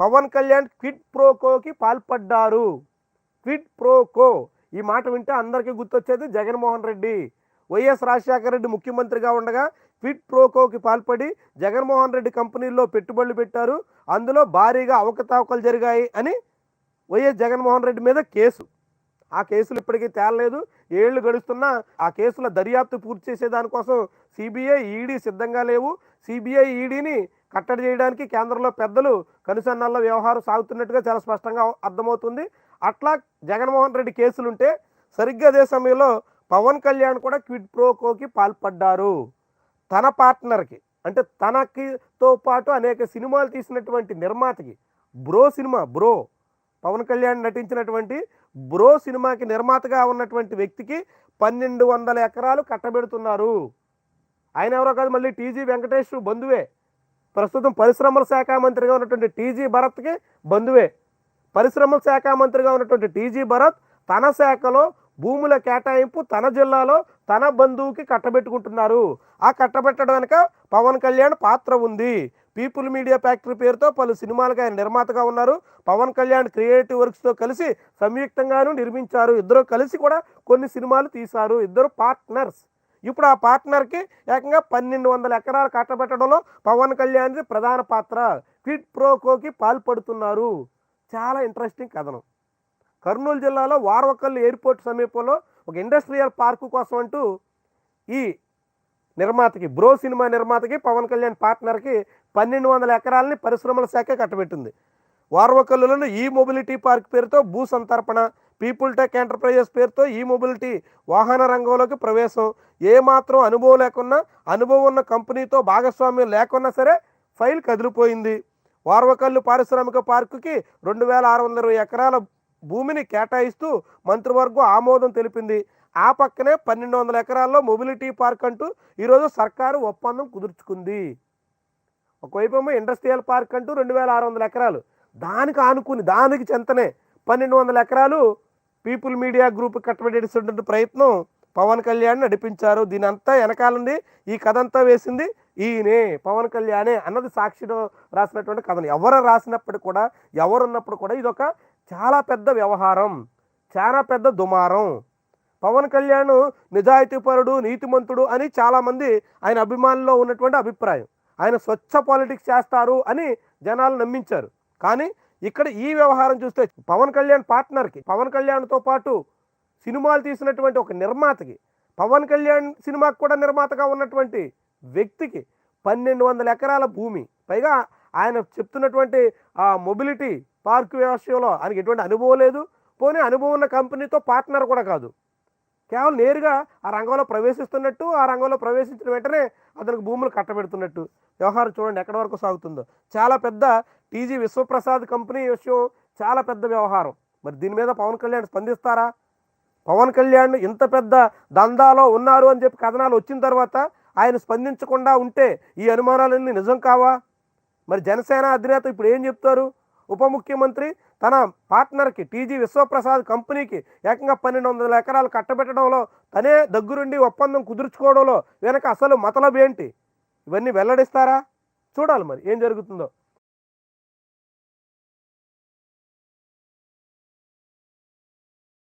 Pawan Kalyan quid ప్రోకోకి పాల్పడ్డారు. Quid pro quo. ఈ మాట వింటే అందరికీ గుర్తొచ్చేది జగన్మోహన్ రెడ్డి. వైఎస్ రాజశేఖర రెడ్డి ముఖ్యమంత్రిగా ఉండగా క్విడ్ ప్రోకోకి పాల్పడి జగన్మోహన్ రెడ్డి కంపెనీల్లో పెట్టుబడులు పెట్టారు. అందులో భారీగా అవకతవకలు జరిగాయి అని వైఎస్ జగన్మోహన్ రెడ్డి మీద కేసు. ఆ కేసులు ఇప్పటికీ తేలలేదు. ఏళ్ళు గడుస్తున్నా ఆ కేసుల దర్యాప్తు పూర్తి చేసేదానికోసం సిబిఐ ఈడీ సిద్ధంగా లేవు. సిబిఐ ఈడీని కట్టడి చేయడానికి కేంద్రంలో పెద్దలు కనుసన్నల్లో వ్యవహారం సాగుతున్నట్టుగా చాలా స్పష్టంగా అర్థమవుతుంది. అట్లా జగన్మోహన్ రెడ్డి కేసులుంటే సరిగ్గా అదే సమయంలో పవన్ కళ్యాణ్ కూడా క్విడ్ ప్రోకోకి పాల్పడ్డారు. తన పార్ట్నర్కి అంటే తనకితో పాటు అనేక సినిమాలు తీసినటువంటి నిర్మాతకి బ్రో సినిమా బ్రో పవన్ కళ్యాణ్ నటించినటువంటి బ్రో సినిమాకి నిర్మాతగా ఉన్నటువంటి వ్యక్తికి పన్నెండు వందల ఎకరాలు కట్టబెడుతున్నారు. ఆయన ఎవరో కాదు మళ్ళీ టీజీ వెంకటేష్ బంధువే. ప్రస్తుతం పరిశ్రమల శాఖ మంత్రిగా ఉన్నటువంటి టీజీ భరత్కి బంధువే. పరిశ్రమల శాఖ మంత్రిగా ఉన్నటువంటి టీజీ భరత్ తన శాఖలో భూముల కేటాయింపు తన జిల్లాలో తన బంధువుకి కట్టబెట్టుకుంటున్నారు. ఆ కట్టబెట్టడం వెనక పవన్ కళ్యాణ్ పాత్ర ఉంది. పీపుల్ మీడియా ఫ్యాక్టరీ పేరుతో పలు సినిమాలకు ఆయన నిర్మాతగా ఉన్నారు. పవన్ కళ్యాణ్ క్రియేటివ్ వర్క్స్తో కలిసి సంయుక్తంగాను నిర్మించారు. ఇద్దరు కలిసి కూడా కొన్ని సినిమాలు తీశారు. ఇద్దరు పార్ట్నర్స్. ఇప్పుడు ఆ పార్ట్నర్కి ఏకంగా పన్నెండు వందల ఎకరాలు కట్టబెట్టడంలో పవన్ కళ్యాణ్ది ప్రధాన పాత్ర. క్విడ్ ప్రోకోకి పాల్పడుతున్నారు. చాలా ఇంట్రెస్టింగ్ కథనం. కర్నూలు జిల్లాలో వారవకల్లు ఎయిర్పోర్ట్ సమీపంలో ఒక ఇండస్ట్రియల్ పార్కు కోసం అంటూ ఈ నిర్మాతకి బ్రో సినిమా నిర్మాతకి పవన్ కళ్యాణ్ పార్ట్నర్కి పన్నెండు వందల ఎకరాలని పరిశ్రమల శాఖ కట్టబెట్టింది. వార్వకల్లులను ఈ మొబిలిటీ పార్క్ పేరుతో భూ సంతర్పణ పీపుల్ టెక్ ఎంటర్ప్రైజెస్ పేరుతో ఈ మొబిలిటీ వాహన రంగంలోకి ప్రవేశం. ఏమాత్రం అనుభవం లేకున్నా అనుభవం ఉన్న కంపెనీతో భాగస్వామ్యం లేకున్నా సరే ఫైల్ కదిలిపోయింది. వార్వకల్లు పారిశ్రామిక పార్కుకి రెండు వేల ఆరు వందల ఇరవై ఎకరాల భూమిని కేటాయిస్తూ మంత్రివర్గం ఆమోదం తెలిపింది. ఆ పక్కనే పన్నెండు వందల ఎకరాల్లో మొబిలిటీ పార్క్ అంటూ ఈరోజు సర్కారు ఒప్పందం కుదుర్చుకుంది. ఒకవైపు ఏమో ఇండస్ట్రియల్ పార్క్ అంటూ రెండు వేల ఆరు వందల ఎకరాలు. దానికి ఆనుకుని దానికి చెంతనే పన్నెండు వందల ఎకరాలు పీపుల్ మీడియా గ్రూప్ కట్టబెట్టేటువంటి ప్రయత్నం పవన్ కళ్యాణ్ నడిపించారు. దీని అంతా వెనకాలండి ఈ కథ అంతా వేసింది ఈయనే పవన్ కళ్యాణే అన్నది సాక్షిలో రాసినటువంటి కథను. ఎవరు రాసినప్పుడు కూడా ఎవరున్నప్పుడు కూడా ఇదొక చాలా పెద్ద వ్యవహారం చాలా పెద్ద దుమారం. పవన్ కళ్యాణ్ నిజాయితీపరుడు నీతిమంతుడు అని చాలామంది ఆయన అభిమానుల్లో ఉన్నటువంటి అభిప్రాయం. ఆయన స్వచ్ఛ పాలిటిక్స్ చేస్తారు అని జనాలు నమ్మించారు. కానీ ఇక్కడ ఈ వ్యవహారం చూస్తే పవన్ కళ్యాణ్ పార్ట్నర్కి పవన్ కళ్యాణ్తో పాటు సినిమాలు తీసినటువంటి ఒక నిర్మాతకి పవన్ కళ్యాణ్ సినిమాకు కూడా నిర్మాతగా ఉన్నటువంటి వ్యక్తికి పన్నెండు వందల ఎకరాల భూమి. పైగా ఆయన చెప్తున్నటువంటి ఆ మొబిలిటీ పార్క్ విషయంలో ఆయనకి ఎటువంటి అనుభవం లేదు. పోనీ అనుభవం ఉన్న కంపెనీతో పార్ట్నర్ కూడా కాదు. కేవలం నేరుగా ఆ రంగంలో ప్రవేశిస్తున్నట్టు ఆ రంగంలో ప్రవేశించిన వెంటనే అతనికి భూములు కట్టబెడుతున్నట్టు. వ్యవహారం చూడండి ఎక్కడి వరకు సాగుతుందో. చాలా పెద్ద టీజీ విశ్వప్రసాద్ కంపెనీ విషయం చాలా పెద్ద వ్యవహారం. మరి దీని మీద పవన్ కళ్యాణ్ స్పందిస్తారా? పవన్ కళ్యాణ్ ఇంత పెద్ద దందాలో ఉన్నారు అని చెప్పి కథనాలు వచ్చిన తర్వాత ఆయన స్పందించకుండా ఉంటే ఈ అనుమానాలన్నీ నిజం కావా? మరి జనసేన అధినేత ఇప్పుడు ఏం చెప్తారు? ఉప ముఖ్యమంత్రి తన పార్ట్నర్కి టీజీ విశ్వప్రసాద్ కంపెనీకి ఏకంగా పన్నెండు వందల ఎకరాలు కట్టబెట్టడంలో తనే దగ్గరుండి ఒప్పందం కుదుర్చుకోవడంలో వెనక అసలు మతలబేంటి? ఏంటి ఇవన్నీ వెల్లడిస్తారా? చూడాలి మరి ఏం జరుగుతుందో.